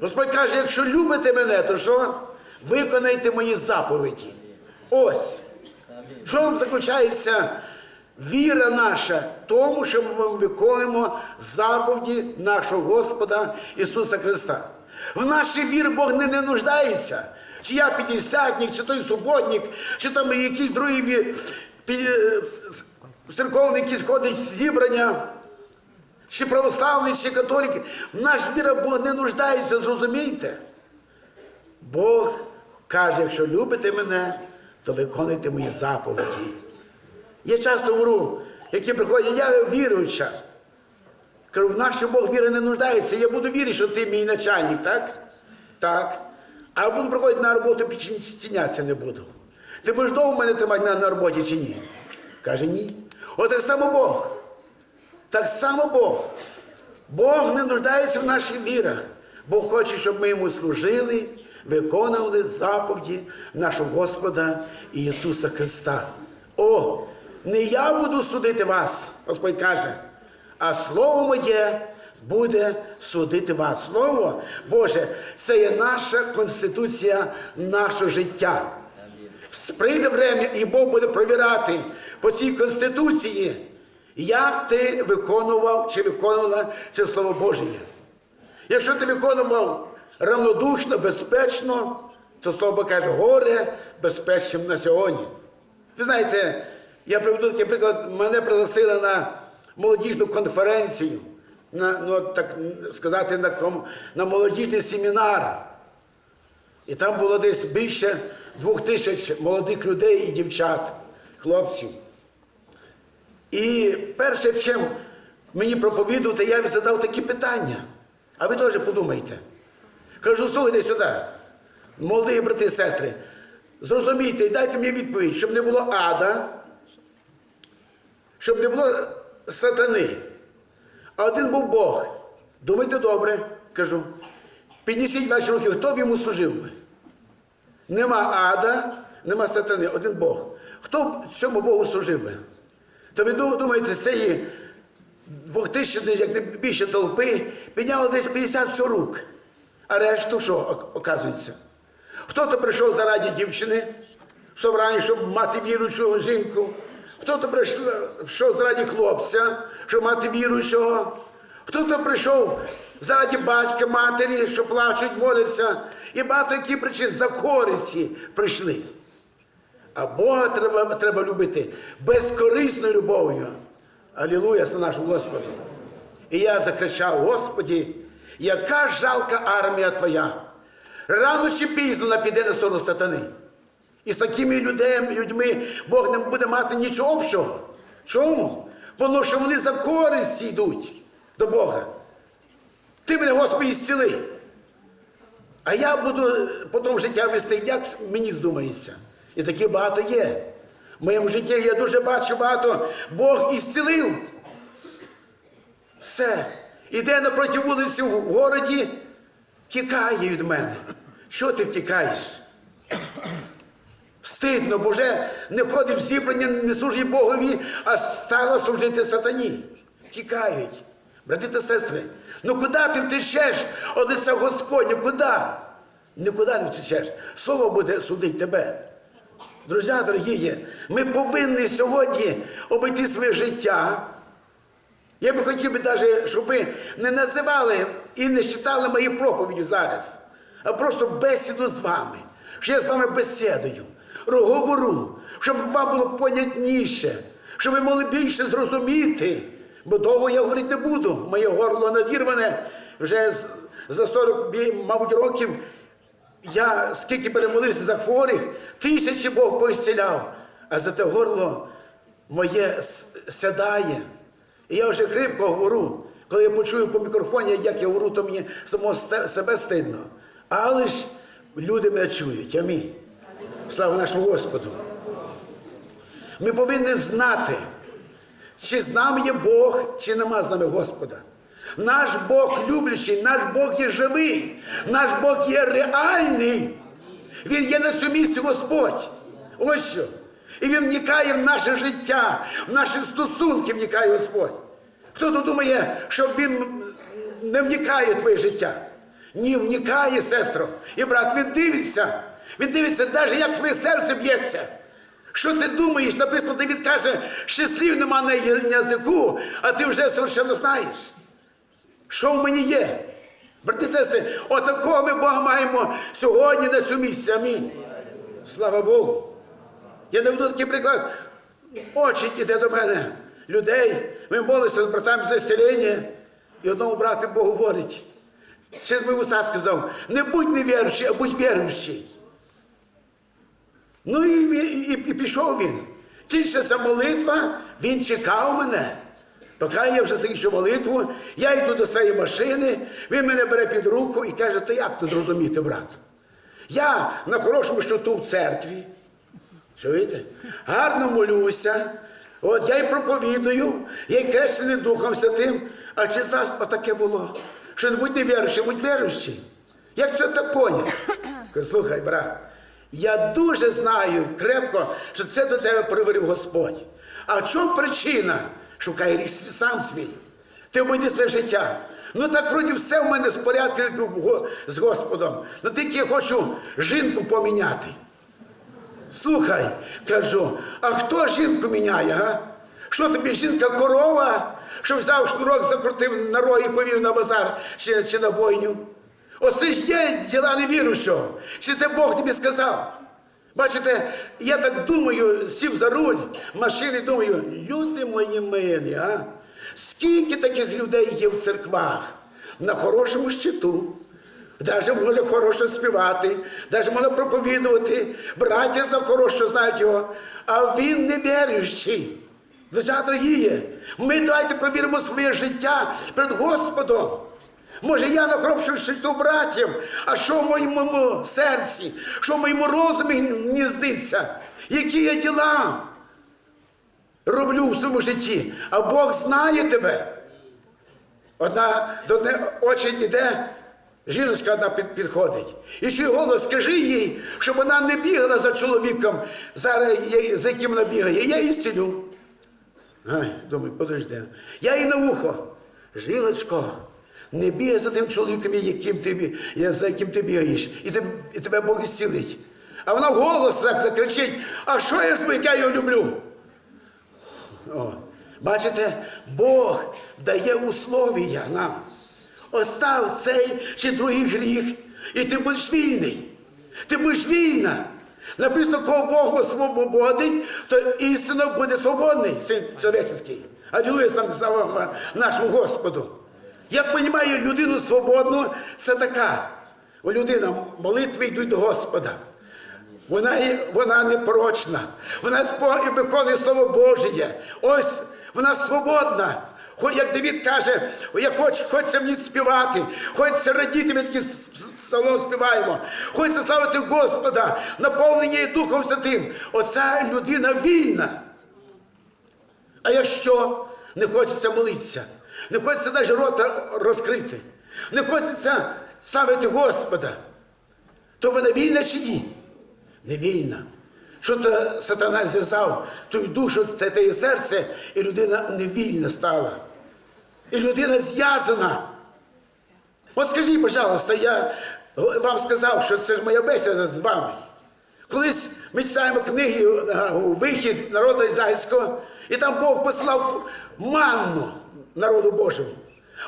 Господь каже, якщо любите мене, то що? Виконайте мої заповіді. Ось. В чому заключається віра наша? Тому, що ми виконуємо заповіді нашого Господа Ісуса Христа. В нашій вірі Бог не, не нуждається. Чи я п'ятдесятник, чи той суботник, чи там якісь другі е, якісь ходять зібрання, чи православний, чи католик. В наш віра Бог не нуждається, зрозумійте. Бог каже, якщо любите мене, то виконуйте мої заповіді. Я часто говорю, які приходять, я віруюча. Кажу, в наш Бог віри не нуждається. Я буду вірити, що ти мій начальник, так? Так. А буду приходити на роботу, підчинятися не буду. Ти будеш довго мене тримати на, на роботі чи ні? Каже, ні. От так само Бог. Так само Бог. Бог не нуждається в наших вірах. Бог хоче, щоб ми йому служили, виконували заповіді нашого Господа Ісуса Христа. О, не я буду судити вас, Господь каже, а Слово моє буде судити вас. Слово Боже, це є наша конституція нашого життя. Прийде время, і Бог буде провіряти по цій конституції, як ти виконував чи виконувала це Слово Боже. Якщо ти виконував равнодушно, безпечно, то Слово каже, горе безпечним на сьогодні. Ви знаєте, я приведу такий приклад, мене пригласили на молодіжну конференцію, на, ну, так сказати, на, ком- на молодіжний семінар. І там було десь більше двох тисяч молодих людей і дівчат, хлопців. І перше, чим мені проповідувати, я їм задав такі питання. А ви теж подумайте. Кажу, слухайте сюди, молоді брати і сестри, зрозумійте і дайте мені відповідь, щоб не було ада, щоб не було сатани. А один був Бог. Думайте добре, кажу. Піднесіть ваші руки, хто б йому служив би? Нема ада, нема сатани, один Бог. Хто б цьому Богу служив би? То ви думаєте, з цієї двохтисячної, як не більше толпи, підняло десь 50 рук. А решту що, оказується? Хто-то прийшов заради дівчини в собранні, щоб мати віруючу жінку. Хто-то прийшов заради хлопця, щоб мати віруючого. Хто-то прийшов заради батька, матері, що плачуть, моляться. І багато які причин за користі прийшли. А Бога треба, треба любити безкорисною любов'ю. Алілуя, слава нашому Господу. І я закричав: Господі, яка жалка армія Твоя! Рано чи пізно вона піде на сторону сатани. І з такими людьми, Бог не буде мати нічого общого. Чому? Тому що вони за користі йдуть до Бога. Ти мене, Господи, зціли. А я буду потім життя вести, як мені здумається. І такі багато є. В моєму житті я дуже бачу багато. Бог ісцілив. Все. Іде напроти вулиці в городі, тікає від мене. Що ти втікаєш? Стидно, бо вже не ходить в зібрання, не служить Богові, а стала служити сатані. Тікають. Брати та сестри, ну куди ти втечеш від лиця Господня? Куди? Нікуди не втечеш. Слово буде судити тебе. Друзі, дорогі, ми повинні сьогодні обійти своє життя. Я би хотів би навіть, щоб ви не називали і не читали мої проповіді зараз, а просто бесіду з вами. Що я з вами бесідую, говорю, щоб вам було понятніше, щоб ви могли більше зрозуміти. Бо довго я говорити не буду. Моє горло надірване вже за 40, мабуть, років. Я скільки перемолився за хворих, тисячі Бог поісціляв, а за те горло моє сядає. І я вже хрипко говорю. Коли я почую по мікрофоні, як я говорю, то мені само себе стидно. Але ж люди мене чують. Амінь. Слава нашому Господу. Ми повинні знати, чи з нами є Бог, чи нема з нами Господа. Наш Бог люблячий, наш Бог є живий, наш Бог є реальний. Він є на цьому місці Господь. Ось що. І він вникає в наше життя, в наші стосунки вникає Господь. Хто тут думає, що він не вникає в твоє життя? Ні, вникає, сестро. І брат, він дивиться. Він дивиться, навіть як твоє серце б'ється. Що ти думаєш? Написано, Давід каже, ще слів нема на язику, а ти вже совершенно знаєш. Що в мені є? Брати та сестри, отакого ми Бога маємо сьогодні на цьому місці. Амінь. Слава Богу. Я наведу такий приклад. Очі іде до мене людей. Ми молимося з братами за зцілення. І одному брату Бог говорить. Ще з моїх уста сказав, не будь невіруючий, а будь віруючий. Ну і, він- і, і пішов він. Тільчилася молитва, він чекав мене. Поки я вже закінчив молитву, я йду до своєї машини, він мене бере під руку і каже, то як тут зрозуміти, брат? Я на хорошому щоту в церкві. Чуєте? Гарно молюся. От я й проповідую, я й крещений Духом Святим. А чи з вас отаке було? Що не будь невіруючий, будь віруючий. Як це так поняти? Слухай, брат, я дуже знаю крепко, що це до тебе приварив Господь. А в чому причина? Шукай ріг сам свій. Ти обійди своє життя. Ну так вроді все в мене з порядку з Господом. Ну тільки я хочу жінку поміняти. Слухай, кажу, а хто жінку міняє, га? Що тобі жінка корова, що взяв шнурок, закрутив на роги і повів на базар чи, чи на бойню? Оце ж є діла невіруючого. Чи це Бог тобі сказав? Бачите, я так думаю, сів за руль машини, думаю, люди мої милі, а? Скільки таких людей є в церквах на хорошому щиту? Даже може хорошо співати, даже може проповідувати, браття за хорошо знають його, а він не віруючий. Друзі, дорогі, ми давайте провіримо своє життя перед Господом. Може, я на хорошому щиту братів, а що в моєму серці, що в моєму розумі гніздиться, які я діла роблю в своєму житті, а Бог знає тебе. Одна до очі йде, жіночка одна підходить. І чує голос, скажи їй, щоб вона не бігала за чоловіком, за яким вона бігає. Я її зцілю. Ай, думаю, подожди. Я їй на вухо. Жіночко, не бігай за тим чоловіком, яким ти, за яким ти бігаєш, і тебе, і тебе Бог зцілить. А вона голос так закричить, а що я тобою, як я його люблю? О, бачите, Бог дає условія нам. Остав цей чи другий гріх, і ти будеш вільний. Ти будеш вільна. Написано, кого Бог освободить, то істинно буде свободний, син чоловічий. Алілуя слава нашому Господу. Як розумію, людину свободну, це така. Людина молитви йдуть до Господа. Вона, вона непорочна. Вона виконує Слово Божє. Ось вона свободна. Хоч як Давід каже, як хоч, хочеться мені співати, хочеться радіти, ми с- псалом співаємо, хочеться славити Господа, наповнення Духом Святим. Оця людина вільна. А якщо не хочеться молитися, не хочеться навіть рота розкрити, не хочеться славити Господа, то вона вільна чи ні? Не вільна. Що то сатана зв'язав ту душу, це те серце, і людина невільна стала. І людина зв'язана. От скажіть, пожалуйста, я вам сказав, що це ж моя бесіда з вами. Колись ми читаємо книги вихід народу ізраїльського, і там Бог послав манну народу Божому.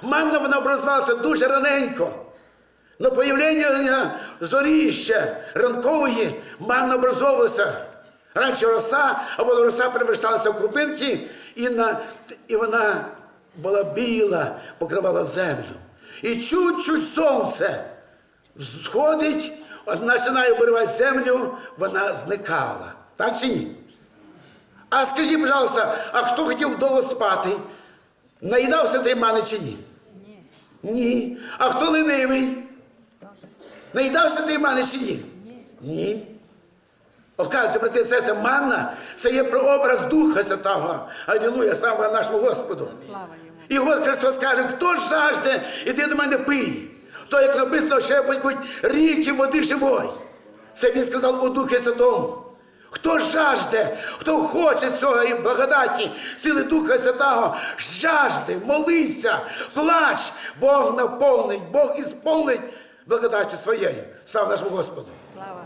Манна вона образувалася дуже раненько. На появлення зорі ще ранкової манна образовувалася. Раніше роса, а воно роса переверталася в крупинки, і, на, і вона була біла, покривала землю. І чуть-чуть сонце сходить, починає обривати землю, вона зникала. Так чи ні? А скажіть, пожалуйста, а хто хотів довго спати? Наїдався той мани чи ні? Ні. А хто ленивий? Наїдався той мани чи ні? Ні. Оказується, брати і сестри, манна це є прообраз Духа Святого. Алілуя, слава нашому Господу. І от Христос каже, хто жажде, іди до мене пий. То, як написано, ще будуть ріки води живої. Це він сказав у Духі Святому. Хто жажде, хто хоче цього і благодаті, сили Духа Святого, жажде, молися, плач, Бог наповнить, Бог ісполнить благодаттю своєю. Слава нашому Господу! Слава.